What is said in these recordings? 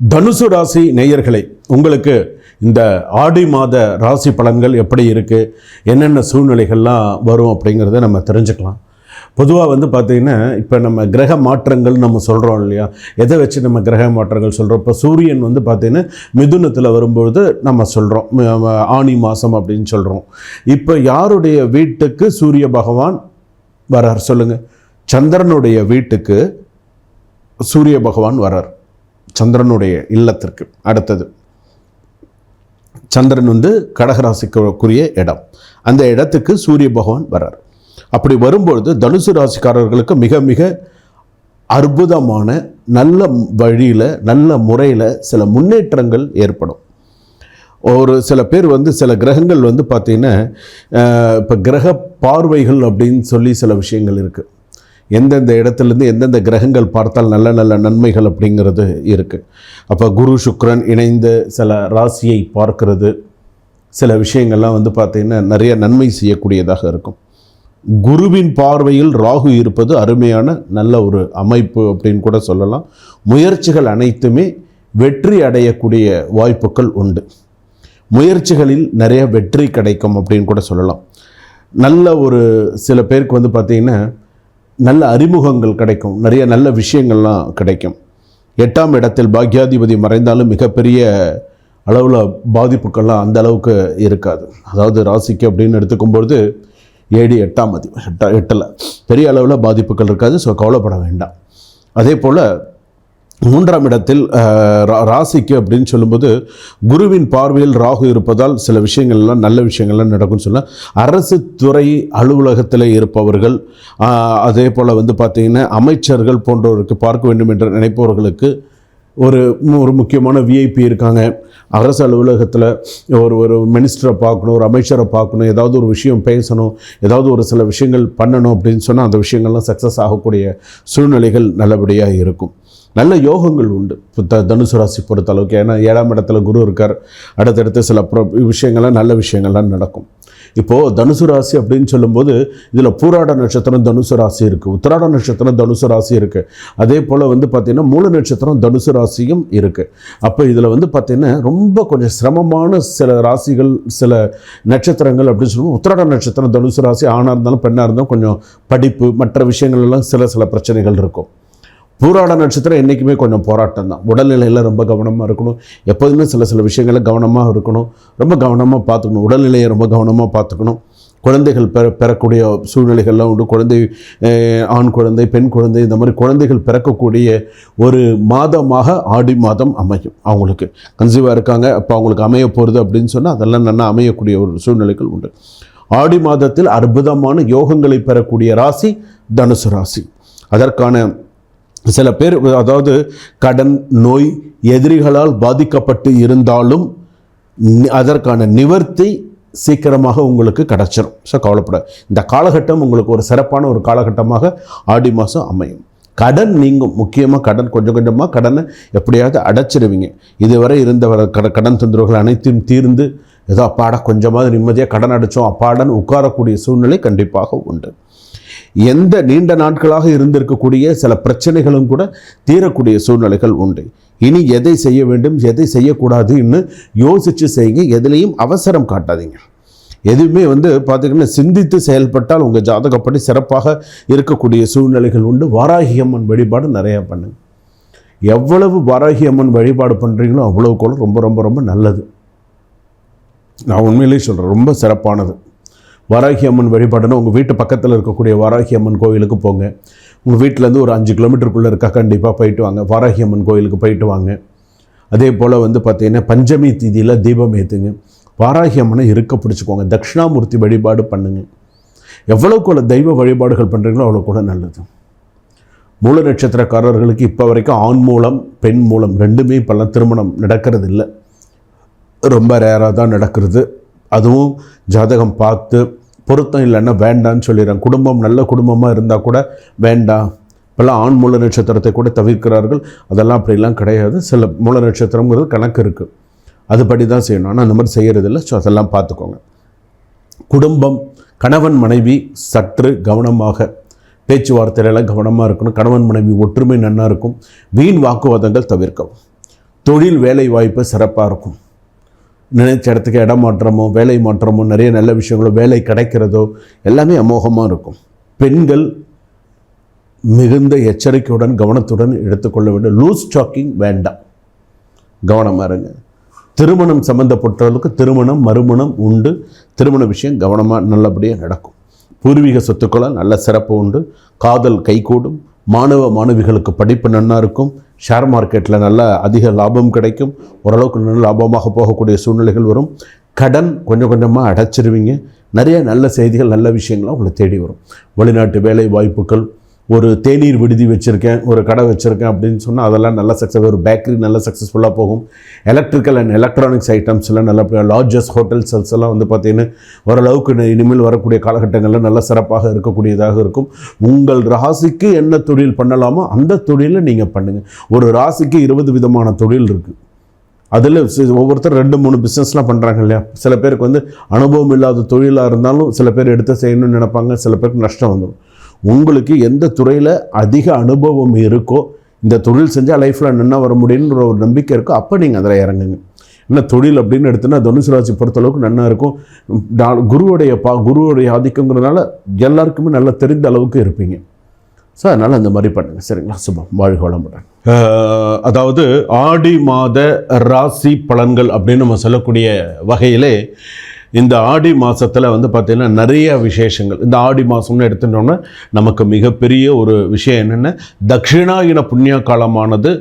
தனுசு ராசி நேயர்களே உங்களுக்கு இந்த ஆடி மாத ராசி பலன்கள் எப்படி இருக்குது என்னென்ன சூழ்நிலைகள்லாம் வரும் அப்படிங்கிறத நம்ம தெரிஞ்சுக்கலாம். பொதுவாக வந்து பார்த்திங்கன்னா இப்போ நம்ம கிரக மாற்றங்கள் நம்ம சொல்கிறோம் இல்லையா? எதை வச்சு நம்ம கிரக மாற்றங்கள் சொல்கிறோம் இப்போ சூரியன் வந்து பார்த்திங்கன்னா மிதுனத்தில் வரும்பொழுது நம்ம சொல்கிறோம் ஆணி மாதம் அப்படின்னு சொல்கிறோம் இப்போ யாருடைய வீட்டுக்கு சூரிய பகவான் வரார் சொல்லுங்கள் சந்திரனுடைய வீட்டுக்கு சூரிய பகவான் வரார். சந்திரனுடைய இல்லத்திற்கு அடுத்தது. சந்திரன் வந்து கடகராசிக்குரிய இடம். அந்த இடத்துக்கு சூரிய பகவான் வர்றார். அப்படி வரும்பொழுது தனுசு ராசிக்காரர்களுக்கு மிக மிக அற்புதமான நல்ல வழியில் நல்ல முறையில் சில முன்னேற்றங்கள் ஏற்படும். ஒரு சில பேர் வந்து சில கிரகங்கள் வந்து பார்த்திங்கன்னா இப்போ கிரக பார்வைகள் அப்படின்னு சொல்லி சில விஷயங்கள் இருக்குது எந்தெந்த இடத்துலேருந்து எந்தெந்த கிரகங்கள் பார்த்தால் நல்ல நல்ல நன்மைகள் அப்படிங்கிறது இருக்குது அப்போ குரு சுக்ரன் இணைந்து சில ராசியை பார்க்கிறது. சில விஷயங்கள்லாம் வந்து பார்த்திங்கன்னா நிறைய நன்மை செய்யக்கூடியதாக இருக்கும். குருவின் பார்வையில் ராகு இருப்பது அருமையான நல்ல ஒரு அமைப்பு அப்படின்னு கூட சொல்லலாம். முயற்சிகள் அனைத்துமே வெற்றி அடையக்கூடிய வாய்ப்புகள் உண்டு. முயற்சிகளில் நிறைய வெற்றி கிடைக்கும் அப்படின்னு கூட சொல்லலாம். நல்ல ஒரு சில பேருக்கு வந்து பார்த்திங்கன்னா நல்ல அறிமுகங்கள் கிடைக்கும். நிறைய நல்ல விஷயங்கள்லாம் கிடைக்கும். எட்டாம் இடத்தில் பாக்யாதிபதி மறைந்தாலும் மிகப்பெரிய அளவில் பாதிப்புக்கள்லாம் அந்த அளவுக்கு இருக்காது. அதாவது ராசிக்கு அப்படின்னு எடுத்துக்கும்பொழுது ஏடி எட்டாம் அதி எட்டா எட்டில் பெரிய அளவில் பாதிப்புகள் இருக்காது. ஸோ கவலைப்பட வேண்டாம். அதே போல் மூன்றாம் இடத்தில் ரா- ராசிக்கு அப்படின்னு சொல்லும்போது குருவின் பார்வையில் ராகு இருப்பதால் சில விஷயங்கள்லாம் நல்ல விஷயங்கள்லாம் நடக்கும்னு சொல்ல அரசு துறை அலுவலகத்தில் இருப்பவர்கள் அதே போல் வந்து பார்த்திங்கன்னா அமைச்சர்கள் போன்றவருக்கு பார்க்க வேண்டும் என்று நினைப்பவர்களுக்கு ஒரு ஒரு முக்கியமான விஐபி இருக்காங்க. அரசு அலுவலகத்தில் ஒரு ஒரு மினிஸ்டரை பார்க்கணும் ஒரு அமைச்சரை பார்க்கணும் ஏதாவது ஒரு விஷயம் பேசணும் ஏதாவது ஒரு சில விஷயங்கள் பண்ணணும் அப்படின்னு சொன்னால் அந்த விஷயங்கள்லாம் சக்ஸஸ் ஆகக்கூடிய சூழ்நிலைகள் நல்லபடியாக இருக்கும். நல்ல யோகங்கள் உண்டு. இப்போ த தனுசு ராசி பொறுத்த அளவுக்கு ஏன்னா ஏழாம் இடத்துல குரு இருக்கார். அடுத்தடுத்து சில ப்ர விஷயங்கள்லாம் நல்ல விஷயங்கள்லாம் நடக்கும். இப்போது தனுசு ராசி அப்படின்னு சொல்லும்போது இதில் பூராட நட்சத்திரம் தனுசு ராசி இருக்குது உத்திராட நட்சத்திரம் தனுசு ராசி இருக்குது அதே போல் வந்து பார்த்திங்கன்னா மூல நட்சத்திரம் தனுசு ராசியும் இருக்குது அப்போ இதில் வந்து பார்த்திங்கன்னா ரொம்ப கொஞ்சம் சிரமமான சில ராசிகள் சில நட்சத்திரங்கள் அப்படின்னு சொல்லுவோம் உத்திராட நட்சத்திரம் தனுசு ராசி ஆணாக இருந்தாலும் பெண்ணாக இருந்தாலும் கொஞ்சம் படிப்பு மற்ற விஷயங்கள்லாம் சில சில பிரச்சனைகள் இருக்கும். பூராட நட்சத்திரம் என்றைக்குமே கொஞ்சம் போராட்டம் தான் உடல்நிலையில் ரொம்ப கவனமாக இருக்கணும். எப்போதுமே சில சில விஷயங்களில் கவனமாக இருக்கணும். ரொம்ப கவனமாக பார்த்துக்கணும். உடல்நிலையை ரொம்ப கவனமாக பார்த்துக்கணும். குழந்தைகள் பெற பெறக்கூடிய சூழ்நிலைகள்லாம் உண்டு. குழந்தை ஆண் குழந்தை பெண் குழந்தை இந்த மாதிரி குழந்தைகள் பிறக்கக்கூடிய ஒரு மாதமாக ஆடி மாதம் அமையும் அவங்களுக்கு. கன்சீவாக இருக்காங்க. அப்போ அவங்களுக்கு அமைய போகிறது அப்படின்னு சொன்னால் அதெல்லாம் நல்லா அமையக்கூடிய ஒரு சூழ்நிலைகள் உண்டு. ஆடி மாதத்தில் அற்புதமான யோகங்களை பெறக்கூடிய ராசி தனுசு ராசி. அதற்கான சில பேர் அதாவது கடன் நோய் எதிரிகளால் பாதிக்கப்பட்டு இருந்தாலும் அதற்கான நிவர்த்தி சீக்கிரமாக உங்களுக்கு கிடச்சிரும். ஸோ கவலைப்பட இந்த காலகட்டம் உங்களுக்கு ஒரு சிறப்பான ஒரு காலகட்டமாக ஆடி மாதம் அமையும். கடன் நீங்கும் முக்கியமாக கடன் கொஞ்சம் கொஞ்சமாக கடனை எப்படியாவது அடைச்சிடுவீங்க இதுவரை இருந்த வர கட கடன் தொந்தரவுகள் அனைத்தையும் தீர்ந்து ஏதோ அப்பாடா கொஞ்சமாவது நிம்மதியாக கடன் அடைச்சோம் அப்பாடன்னு உட்காரக்கூடிய சூழ்நிலை கண்டிப்பாக உண்டு. எந்த நீண்ட நாட்களாக இருந்திருக்கக்கூடிய சில பிரச்சனைகளும் கூட தீரக்கூடிய சூழ்நிலைகள் உண்டு. இனி எதை செய்ய வேண்டும் எதை செய்யக்கூடாதுன்னு யோசித்து செய்யுங்க. எதுலேயும் அவசரம் காட்டாதீங்க. எதுவுமே வந்து பார்த்திங்கன்னா சிந்தித்து செயல்பட்டால் உங்கள் ஜாதகப்படி சிறப்பாக இருக்கக்கூடிய சூழ்நிலைகள் உண்டு. வாராகி அம்மன் வழிபாடு நிறையா பண்ணுங்க. எவ்வளவு வாராகி அம்மன் வழிபாடு பண்ணுறீங்களோ அவ்வளவு கூட ரொம்ப ரொம்ப ரொம்ப நல்லது. நான் உண்மையிலேயே சொல்கிறேன் ரொம்ப சிறப்பானது. வாராகி அம்மன் வழிபாடுனா உங்கள் வீட்டு பக்கத்தில் இருக்கக்கூடிய வாராகி அம்மன் கோயிலுக்கு போங்க. உங்கள் வீட்டிலேருந்து ஒரு அஞ்சு கிலோமீட்டருக்குள்ளே இருக்கா? கண்டிப்பாக போயிட்டு வாங்க. வாராகி அம்மன் கோயிலுக்கு போயிட்டு வாங்க. அதே போல் வந்து பார்த்திங்கன்னா பஞ்சமி தீதியில் தீபம் ஏற்றுங்க வாராகி அம்மனை இருக்க பிடிச்சிக்கோங்க. தட்சிணாமூர்த்தி வழிபாடு பண்ணுங்க. எவ்வளோக்குள்ள தெய்வ வழிபாடுகள் பண்ணுறீங்களோ அவ்வளோ கூட நல்லது. மூல நட்சத்திரக்காரர்களுக்கு இப்போ வரைக்கும் ஆண் மூலம் பெண் மூலம் ரெண்டுமே இப்போல்லாம் திருமணம் நடக்கிறது இல்லை ரொம்ப ரேராக தான் நடக்கிறது. அதுவும் ஜாதகம் பார்த்து பொருத்தம் இல்லைன்னா வேண்டான்னு சொல்லிடுறாங்க. குடும்பம் நல்ல குடும்பமாக இருந்தால் கூட வேண்டாம். இப்போல்லாம் ஆண் மூல நட்சத்திரத்தை கூட தவிர்க்கிறார்கள். அதெல்லாம் அப்படிலாம் கிடையாது. சில மூல நட்சத்திரங்கிறது கணக்கு இருக்குது அதுபடி தான் செய்யணும். ஆனால் அந்த மாதிரி செய்கிறதில்ல ஸோ அதெல்லாம் பார்த்துக்கோங்க. குடும்பம் கணவன் மனைவி சற்று கவனமாக பேச்சுவார்த்தையில கவனமாக இருக்கணும். கணவன் மனைவி ஒற்றுமை நன்னா இருக்கும். வீண் வாக்குவாதங்கள் தவிர்க்கவும். தொழில் வேலை வாய்ப்பு சிறப்பாக இருக்கும். நினைச்ச இடத்துக்கு இடம் மாற்றமோ வேலை மாற்றமோ நிறைய நல்ல விஷயங்களோ வேலை கிடைக்கிறதோ எல்லாமே அமோகமாக இருக்கும். பெண்கள் மிகுந்த எச்சரிக்கையுடன் கவனத்துடன் எடுத்துக்கொள்ள வேண்டும். லூஸ் ஸ்டாக்கிங் வேண்டாம். கவனமாக இருங்க. திருமணம் சம்மந்தப்பட்டவர்களுக்கு திருமணம் மறுமணம் உண்டு. திருமண விஷயம் கவனமாக நல்லபடியாக நடக்கும். பூர்வீக சொத்துக்களால் நல்ல சிறப்பு உண்டு. காதல் கைகூடும். மாணவ மாணவிகளுக்கு படிப்பு நன்னா இருக்கும். ஷேர் மார்க்கெட்டில் நல்ல அதிக லாபம் கிடைக்கும். ஓரளவுக்கு நல்ல லாபமாக போகக்கூடிய சூழ்நிலைகள் வரும். கடன் கொஞ்சம் கொஞ்சமாக அடைச்சிருவீங்க. நிறைய நல்ல செய்திகள் நல்ல விஷயங்கள்லாம் உங்களை தேடி வரும். வெளிநாட்டு வேலை வாய்ப்புகள் ஒரு தேநீர் விடுதி வச்சுருக்கேன் ஒரு கடை வச்சுருக்கேன் அப்படின்னு சொன்னால் அதெல்லாம் நல்ல சக்ஸஸ் ஒரு பேக்கரி நல்ல சக்ஸஸ்ஃபுல்லாக போகும். எலக்ட்ரிக்கல் அண்ட் எலக்ட்ரானிக்ஸ் ஐட்டம்ஸ் எல்லாம் நல்ல லாட்ஜஸ் ஹோட்டல்ஸ் எல்லாம் வந்து பார்த்தீங்கன்னா ஓரளவுக்கு இனிமேல் வரக்கூடிய காலகட்டங்களில் நல்ல சிறப்பாக இருக்கக்கூடியதாக இருக்கும். உங்கள் ராசிக்கு என்ன தொழில் பண்ணலாமோ அந்த தொழிலை நீங்கள் பண்ணுங்கள் ஒரு ராசிக்கு இருபது விதமான தொழில் இருக்குது அதில் ஒவ்வொருத்தர் ரெண்டு மூணு பிஸ்னஸ்லாம் பண்ணுறாங்க இல்லையா? சில பேருக்கு வந்து அனுபவம் இல்லாத தொழிலாக இருந்தாலும் சில பேர் எடுத்து செய்யணும்னு நினைப்பாங்க. சில பேருக்கு நஷ்டம் வந்துடும் உங்களுக்கு எந்த துறையில் அதிக அனுபவம் இருக்கோ இந்த தொழில் செஞ்சால் லைஃப்பில் நின்னா வர முடியுன்ற ஒரு நம்பிக்கை இருக்கோ அப்போ நீங்கள் அதில் இறங்குங்க. என்ன தொழில் அப்படின்னு எடுத்தோன்னா தனுசு ராசி பொறுத்தளவுக்கு நன்னா இருக்கும். குருவுடைய பா குருவுடைய ஆதிக்கங்கிறதுனால எல்லாருக்குமே நல்லா தெரிந்த அளவுக்கு இருப்பீங்க. ஸோ அதனால் அந்த மாதிரி பண்ணுங்கள் சரிங்களா? சுபம். வாழ்க வளமுடன். அதாவது ஆடி மாத ராசி பலன்கள் அப்படின்னு நம்ம சொல்லக்கூடிய வகையிலே இந்த ஆடி மாதத்தில் வந்து பார்த்திங்கன்னா நிறைய விசேஷங்கள். இந்த ஆடி மாதம்னு எடுத்துட்டோம்னா நமக்கு மிகப்பெரிய ஒரு விஷயம் என்னென்னா தட்சிணாயன புண்ணிய காலமானது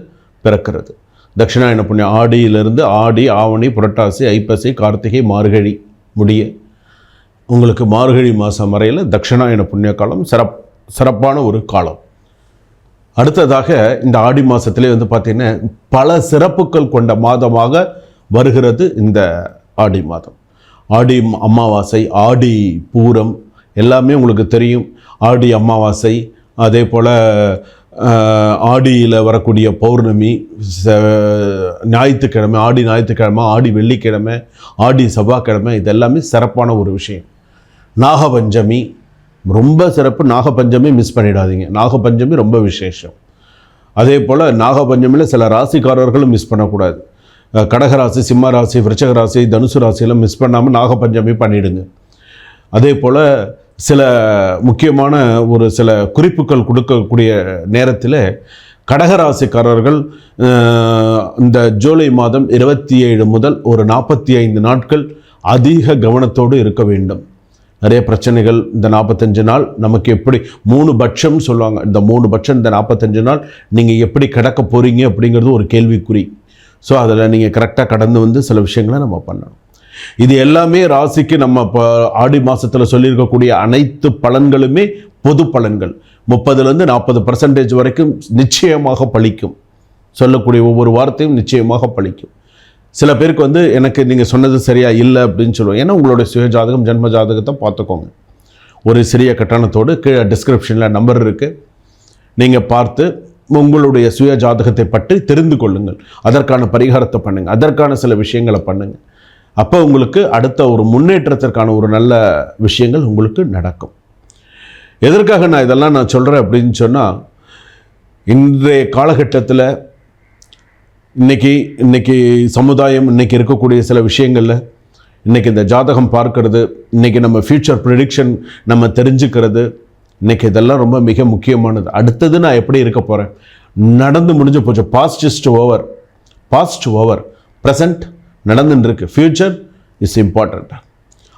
பிறக்கிறது. தட்சிணாயன புண்ணிய ஆடியிலிருந்து ஆடி ஆவணி புரட்டாசி ஐப்பசி கார்த்திகை மார்கழி முடிய உங்களுக்கு மார்கழி மாதம் வரையில் தட்சிணாயன புண்ணிய காலம் சிறப் சிறப்பான ஒரு காலம். அடுத்ததாக இந்த ஆடி மாதத்திலே வந்து பார்த்திங்கன்னா பல சிறப்புகள் கொண்ட மாதமாக வருகிறது இந்த ஆடி மாதம். ஆடி அமாவாசை ஆடி பூரம் எல்லாமே உங்களுக்கு தெரியும். ஆடி அமாவாசை அதே போல் ஆடியில் வரக்கூடிய பௌர்ணமி ச- ஞாயிற்றுக்கிழமை ஆடி ஞாயிற்றுக்கிழமை ஆடி வெள்ளிக்கிழமை ஆடி செவ்வாய்க்கிழமை இது எல்லாமே சிறப்பான ஒரு விஷயம். நாகபஞ்சமி ரொம்ப சிறப்பு. நாகபஞ்சமி மிஸ் பண்ணிடாதீங்க. நாகபஞ்சமி ரொம்ப விசேஷம். அதே போல் நாகபஞ்சமியில் சில ராசிக்காரர்களும் மிஸ் பண்ணக்கூடாது. கடகராசி சிம்ம ராசி விருச்சக ராசி தனுசு ராசியெல்லாம் மிஸ் பண்ணாமல் நாகப்பஞ்சமி பண்ணிவிடுங்க அதே போல் சில முக்கியமான ஒரு சில குறிப்புகள் கொடுக்கக்கூடிய நேரத்தில் கடகராசிக்காரர்கள் இந்த ஜூலை மாதம் இருபத்தி ஏழு முதல் ஒரு நாற்பத்தி ஐந்து நாட்கள் அதிக கவனத்தோடு இருக்க வேண்டும். நிறைய பிரச்சனைகள் இந்த நாற்பத்தஞ்சு நாள் நமக்கு எப்படி மூணு பட்சம் சொல்லுவாங்க. இந்த மூணு பட்சம் இந்த நாற்பத்தஞ்சு நாள் நீங்கள் எப்படி கிடக்க போகிறீங்க அப்படிங்கிறது ஒரு கேள்விக்குறி. ஸோ அதில் நீங்கள் கரெக்டாக கடந்து வந்து சில விஷயங்களை நம்ம பண்ணணும். இது எல்லாமே ராசிக்கு நம்ம இப்போ ஆடி மாதத்தில் சொல்லியிருக்கக்கூடிய அனைத்து பலன்களுமே பொது பலன்கள். முப்பதுலேருந்து நாற்பது பர்சன்டேஜ் வரைக்கும் நிச்சயமாக பலிக்கும் சொல்லக்கூடிய ஒவ்வொரு வார்த்தையும் நிச்சயமாக பலிக்கும் சில பேருக்கு வந்து எனக்கு நீங்கள் சொன்னது சரியாக இல்லை அப்படின்னு சொல்லுவோம். ஏன்னா உங்களுடைய சுய ஜாதகம் ஜென்ம ஜாதகத்தை பார்த்துக்கோங்க. ஒரு சிறிய கட்டணத்தோடு கீழே டிஸ்கிரிப்ஷனில் நம்பர் இருக்குது நீங்கள் பார்த்து உங்களுடைய சுய ஜாதகத்தை பற்றி தெரிந்து கொள்ளுங்கள். அதற்கான பரிகாரத்தை பண்ணுங்கள் அதற்கான சில விஷயங்களை பண்ணுங்கள் அப்போ உங்களுக்கு அடுத்த ஒரு முன்னேற்றத்திற்கான ஒரு நல்ல விஷயங்கள் உங்களுக்கு நடக்கும். எதற்காக நான் இதெல்லாம் நான் சொல்கிறேன் அப்படின்னு சொன்னால் இன்றைய காலகட்டத்தில் இன்னைக்கு இன்றைக்கி சமுதாயம் இன்றைக்கி இருக்கக்கூடிய சில விஷயங்களில் இன்னைக்கு இந்த ஜாதகம் பார்க்கறது இன்றைக்கி நம்ம ஃப்யூச்சர் ப்ரிடிக்ஷன் நம்ம தெரிஞ்சுக்கிறது இன்னைக்கு இதெல்லாம் ரொம்ப மிக முக்கியமானது. அடுத்தது நான் எப்படி இருக்க போகிறேன் நடந்து முடிஞ்சு போச்சு. Past is over past over present நடந்துட்டு இருக்கு ஃப்யூச்சர் இஸ் இம்பார்ட்டண்ட்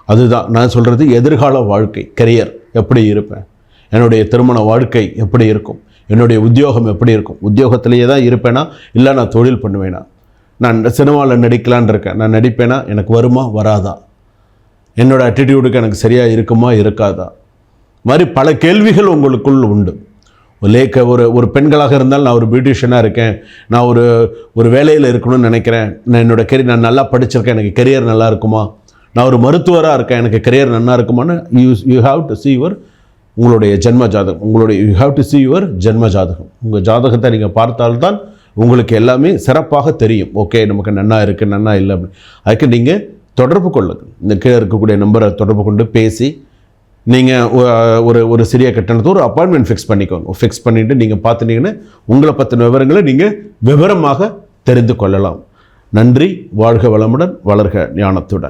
அதுதான். நான் சொல்கிறது எதிர்கால வாழ்க்கை கரியர் எப்படி இருப்பேன்? என்னுடைய திருமண வாழ்க்கை எப்படி இருக்கும்? என்னுடைய உத்தியோகம் எப்படி இருக்கும்? உத்தியோகத்திலேயே தான் இருப்பேனா? இல்லை நான் தொழில் பண்ணுவேனா? நான் சினிமாவில் நடிக்கலான் இருக்கேன். நான் நடிப்பேனா? எனக்கு வருமா? வராதா? என்னோடய அட்டிடியூடுக்கு எனக்கு சரியாக இருக்குமா? இருக்காதா? மாதிரி பல கேள்விகள் உங்களுக்குள் உண்டு. லேக்க ஒரு ஒரு பெண்களாக இருந்தால் நான் ஒரு பியூட்டிஷியனாக இருக்கேன். நான் ஒரு ஒரு வேலையில் இருக்கணும்னு நினைக்கிறேன். நான் என்னோட கெரியர் நான் நல்லா படிச்சிருக்கேன். எனக்கு கெரியர் நல்லா இருக்குமா? நான் ஒரு மருத்துவராக இருக்கேன். எனக்கு கெரியர் நல்லா இருக்குமான்னு you you have to see your உங்களுடைய ஜென்ம ஜாதகம். உங்களுடைய you have to see your ஜென்ம ஜாதகம். உங்கள் ஜாதகத்தை நீங்கள் பார்த்தால்தான் உங்களுக்கு எல்லாமே சிறப்பாக தெரியும். ஓகே நமக்கு நன்னா இருக்குது நன்னா இல்லை அப்படின்னு. அதுக்கு நீங்கள் தொடர்பு கொள்ளுங்கள் இந்த கீழே இருக்கக்கூடிய நம்பரை தொடர்பு கொண்டு பேசி நீங்கள் ஒரு ஒரு சிறிய கட்டணத்தை ஒரு அப்பாயின்மெண்ட் ஃபிக்ஸ் பண்ணிக்கோங்க. ஃபிக்ஸ் பண்ணிவிட்டு நீங்கள் பார்த்துட்டீங்கன்னா உங்களை பற்றின விவரங்களை நீங்கள் விவரமாக தெரிந்து கொள்ளலாம். நன்றி வாழ்க வளமுடன் வளர்க ஞானத்துடன்.